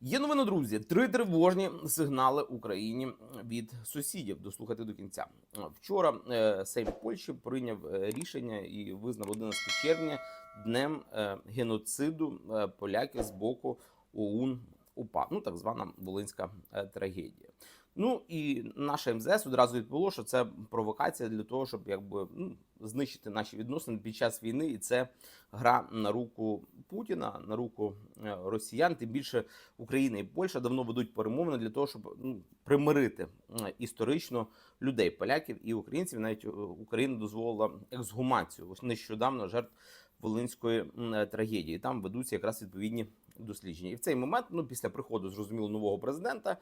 Є новини, друзі. Три тривожні сигнали Україні від сусідів. Дослухайте до кінця. Вчора е, Сейм Польщі прийняв е, рішення і визнав 11 червня днем е, геноциду поляків з боку ОУН УПА. Ну так звана Волинська трагедія. Ну і наше МЗС одразу відповіло, що це провокація для того, щоб якби ну, знищити наші відносини під час війни, і це гра на руку Путіна, на руку е, росіян. Тим більше Україна і Польща давно ведуть перемовини для того, щоб ну, примирити е, історично людей, поляків і українців. Навіть е, Україна дозволила ексгумацію нещодавно жертв Волинської е, трагедії. Там ведуться якраз відповідні дослідження. І в цей момент, ну після приходу зрозуміло нового президента,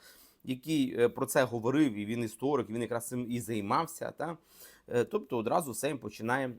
який е, про це говорив, і він історик, він якраз цим і займався. Та Е, тобто одразу Сейм починає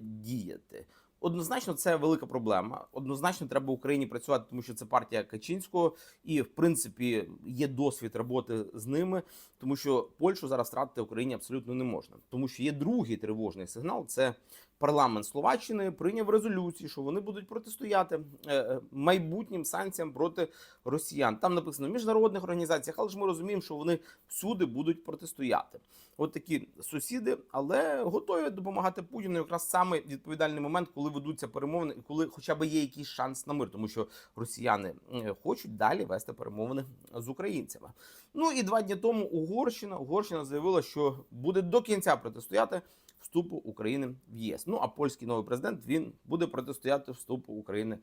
діяти. Однозначно, це велика проблема. Однозначно, треба Україні працювати, тому що це партія Качинського, і в принципі є досвід роботи з ними, тому що Польщу зараз втратити Україні абсолютно не можна. Тому що є другий тривожний сигнал: це парламент Словаччини прийняв резолюцію, що вони будуть протистояти е, е, майбутнім санкціям проти росіян. Там написано в міжнародних організаціях, але ж ми розуміємо, що вони всюди будуть протистояти. От такі сусіди, але готові допомагати Путіну якраз саме відповідальний момент, коли ведуться перемовини, і коли хоча б є якийсь шанс на мир, тому що росіяни хочуть далі вести перемовини з українцями. Ну і два дні тому Угорщина Угорщина заявила, що буде до кінця протистояти вступу України в ЄС. Ну а польський новий президент він буде протистояти вступу України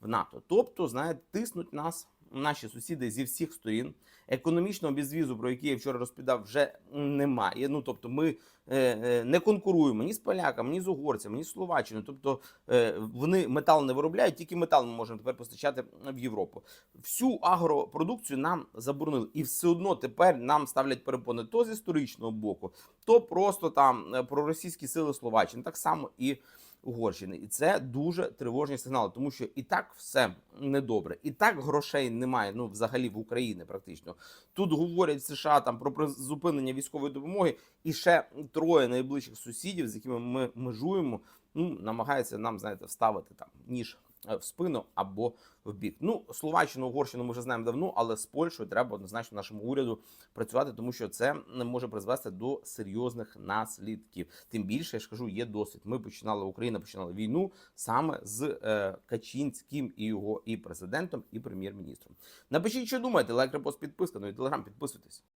в НАТО. Тобто, знаєте, тиснуть нас наші сусіди зі всіх сторін. Економічного безвізу, про який я вчора розповідав, вже немає. Ну тобто, ми е, е, не конкуруємо ні з поляками, ні з угорцями, ні з словаччиною. Тобто е, вони метал не виробляють, тільки метал ми можемо тепер постачати в Європу. Всю агропродукцію нам заборонили, і все одно тепер нам ставлять перепони то з історичного боку, то просто там проросійські сили Словаччини, так само і. Угорщини, і це дуже тривожні сигнали, тому що і так все недобре, і так грошей немає. Ну взагалі в Україні практично тут говорять в США там про призупинення військової допомоги, і ще троє найближчих сусідів, з якими ми межуємо, ну намагаються нам знаєте вставити там ніж в спину або в бік. Ну Словаччину, Угорщину ми вже знаємо давно, але з Польщею треба однозначно нашому уряду працювати, тому що це може призвести до серйозних наслідків. Тим більше я ж кажу, є досвід. Ми починали Україна починала війну саме з е, Качинським і його і президентом, і прем'єр-міністром. Напишіть, що думаєте, лайк, репост, підписка. Ну і телеграм підписуйтесь.